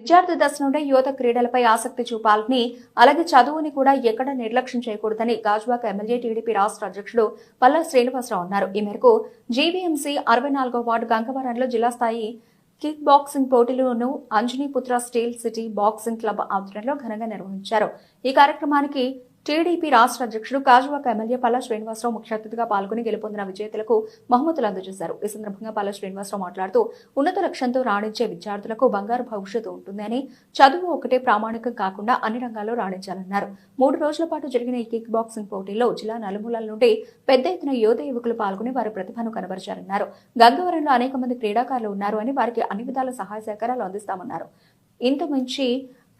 విద్యార్థి దశ నుండే యువత క్రీడలపై ఆసక్తి చూపాలని అలాగే చదువుని కూడా ఎక్కడ నిర్లక్ష్యం చేయకూడదని గాజువాక ఎమ్మెల్యే టీడీపీ రాష్ట్ర అధ్యక్షుడు పల్లా శ్రీనివాసరావు అన్నారు. ఈ మేరకు జీవీఎంసీ అరవై నాలుగో వార్డు గంగవరంలో జిల్లా స్థాయి కిక్ బాక్సింగ్ పోటీలను Anjaniputra steel city boxing club ఆధ్వర్యంలో ఘనంగా నిర్వహించారు. ఈ కార్యక్రమానికి టీడీపీ రాష్ట్ర అధ్యక్షుడు కాజువాక ఎమ్మెల్యే పల్లా శ్రీనివాసరావు ముఖ్య అతిథిగా పాల్గొని గెలుపొందిన విజేతలకు బహుమతులు అందజేశారు. ఈ సందర్భంగా పల్లా శ్రీనివాసరావు మాట్లాడుతూ ఉన్నత లక్ష్యంతో రాణించే విద్యార్థులకు బంగారు భవిష్యత్తు ఉంటుందని చదువు ఒకటే ప్రామాణికం కాకుండా అన్ని రంగాల్లో రాణించాలన్నారు. మూడు రోజుల పాటు జరిగిన ఈ కిక్ బాక్సింగ్ పోటీల్లో జిల్లా నలుమూలల నుండి పెద్ద ఎత్తున యువత యువకులు పాల్గొని వారి ప్రతిభను కనబరిచారన్నారు. గంగవరంలో అనేక మంది క్రీడాకారులు ఉన్నారు అని వారికి అన్ని విధాల సహాయ సహకారాలు అందిస్తామన్నారు. ఇంత మంచి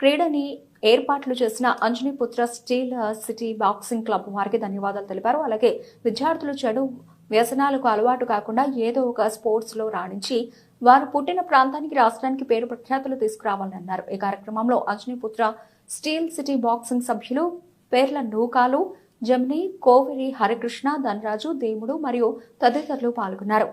క్రీడని ఏర్పాట్లు చేసిన Anjaniputra steel city boxing club వారికి ధన్యవాదాలు తెలిపారు. అలాగే విద్యార్థులు చెడు వ్యసనాలకు అలవాటు కాకుండా ఏదో ఒక స్పోర్ట్స్లో రాణించి వారు పుట్టిన ప్రాంతానికి రాష్ట్రానికి పేరు ప్రఖ్యాతులు తీసుకురావాలని అన్నారు. ఈ కార్యక్రమంలో అంజనీపుత్ర స్టీల్ సిటీ బాక్సింగ్ సభ్యులు పేర్ల నూకాలు జమిని కోవిరి హరికృష్ణ ధనరాజు దేముడు మరియు తదితరులు పాల్గొన్నారు.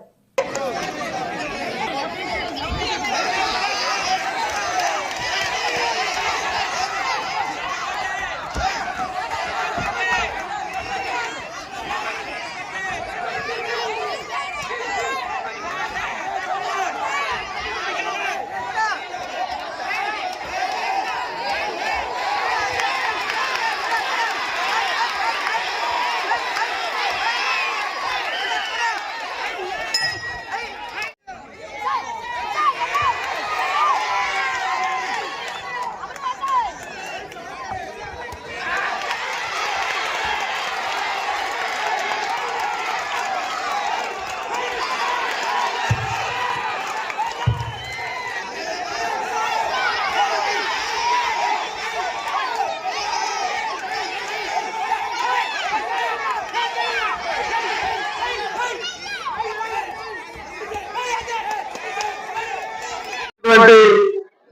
ఇటువంటి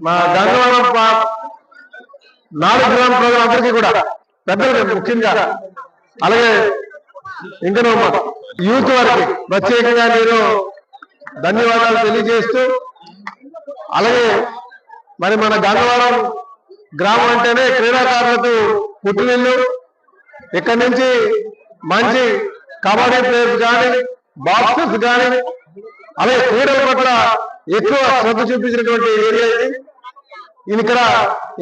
మా గంగవరం నాలుగు గ్రామ ప్రజలందరికీ కూడా పెద్దలు ముఖ్యంగా అలాగే ఇంకా యూత్ వారికి ప్రత్యేకంగా నేను ధన్యవాదాలు తెలియజేస్తూ అలాగే మరి మన గంగవరం గ్రామం అంటేనే క్రీడాకారులకు పుట్టినిల్లు. ఇక్కడి నుంచి మంచి కబడ్డీ ప్లేయర్స్ కానీ బాక్సర్స్ కానీ అలాగే క్రీడల పట్ల ఎక్కువ శ్రద్ధ చూపించినటువంటి ఏరియా ఇది. ఇక్కడ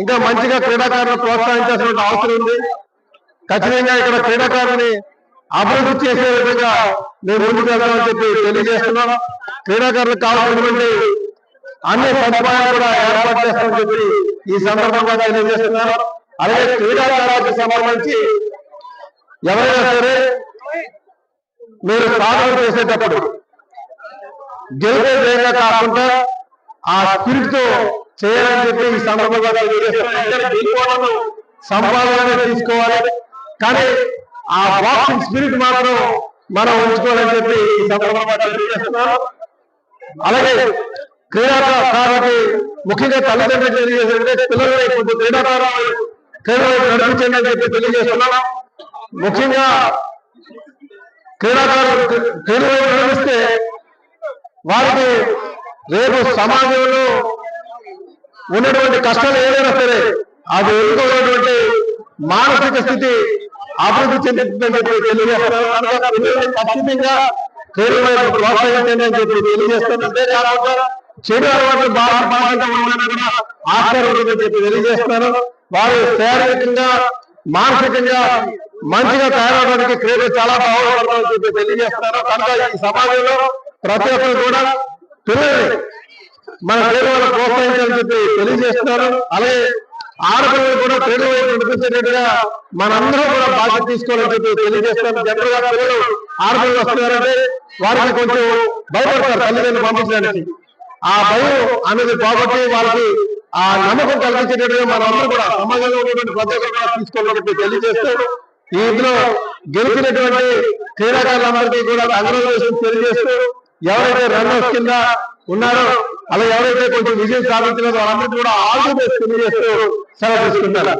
ఇంకా మంచిగా క్రీడాకారులను ప్రోత్సహించాల్సిన అవసరం ఉంది. ఖచ్చితంగా ఇక్కడ క్రీడాకారుని అభివృద్ధి చేసే విధంగా మేము ముందుకు వెళ్దామని చెప్పి తెలియజేస్తున్నాం. క్రీడాకారులకు కావాల్సినటువంటి అన్ని సదుపాయాలు కూడా ఏర్పాటు చేస్తామని చెప్పి ఈ సందర్భంగా తెలియజేస్తున్నాను అలాగే క్రీడాకారులకు సంబంధించి ఎవరైనా సరే మీరు సాధన చేసేటప్పుడు గెలిపే ధ్యేయంగా కాకుండా ఆ స్పిరిట్తో చేయాలని చెప్పి ఈ సందర్భంగా తెలియజేస్తున్నాను. సంపాదన తీసుకోవాలి. కానీ ఆ బాక్సింగ్ స్పిరిట్ మాత్రం మనం ఉంచుకోవాలని చెప్పి ఈ సందర్భంగా తెలియజేస్తున్నాను. అలాగే క్రీడాకారులకి ముఖ్యంగా తల్లిదండ్రులు తెలియజేసేది పిల్లల్ని కొంచెం క్రీడాకారులు క్రీడలు నడిపించండి అని చెప్పి తెలియజేస్తున్నాను. ముఖ్యంగా క్రీడాకారులు క్రీడలు నడిపిస్తే వారికి రేపు సమాజంలో ఉన్నటువంటి కష్టాలు ఏదైనా సరే అది ఎదుర్కొన్నటువంటి మానసిక స్థితి అభివృద్ధి చెందుతుందని చెప్పి తెలియజేస్తున్నారు. కనుక పిల్లల్ని ఖచ్చితంగా క్రీడల ప్రోత్సహించండి అని చెప్పి తెలియజేస్తున్నారు. అంతేకాకుండా చెడు అలవాట్లు బాగా బాగా ఉండడానికి ఆస్కారం ఉంటుందని చెప్పి తెలియజేస్తున్నారు. వారు శారీరకంగా మానసికంగా మంచిగా తయారవడానికి క్రీడలు చాలా బాగుపడతామని చెప్పి తెలియజేస్తున్నారు. కనుక ఈ సమాజంలో ప్రతి ఒక్కరు కూడా పిల్లల్ని మన క్రీడ వల్ల ప్రోత్సహించాలని చెప్పి తెలియజేస్తున్నారు. అలాగే ఆడపిల్లలు కూడా క్రీడ వైపు నడిపించేటట్టుగా మనందరం కూడా బాధ్యత తీసుకోవాలని చెప్పి తెలియజేస్తున్నారు. జనరల్గా పిల్లలు ఆడపిల్లలు వస్తున్నారంటే వారికి కొంచెం భయపడతారు తల్లిదండ్రులు పంపించడానికి. ఆ భయం అనేది పోగొట్టి వాళ్ళకి ఆ నమ్మకం కలిగించేటట్టుగా మనందరూ కూడా సమాజంలో ఉన్నటువంటి ప్రతి ఒక్కరు కూడా తీసుకోవాలని చెప్పి తెలియజేస్తూ ఈ ఇందులో గెలిచినటువంటి క్రీడాకారులందరికీ కూడా కంగ్రాచులేషన్ తెలియజేస్తూ ఎవరైతే రన్నర్స్ కింద ఉన్నారో అలా ఎవరైతే కొంచెం విజయం సాధించినారో వాళ్ళందరికీ కూడా ఆల్ ది బెస్ట్ తెలియజేస్తూ సెలవు తీసుకుంటారు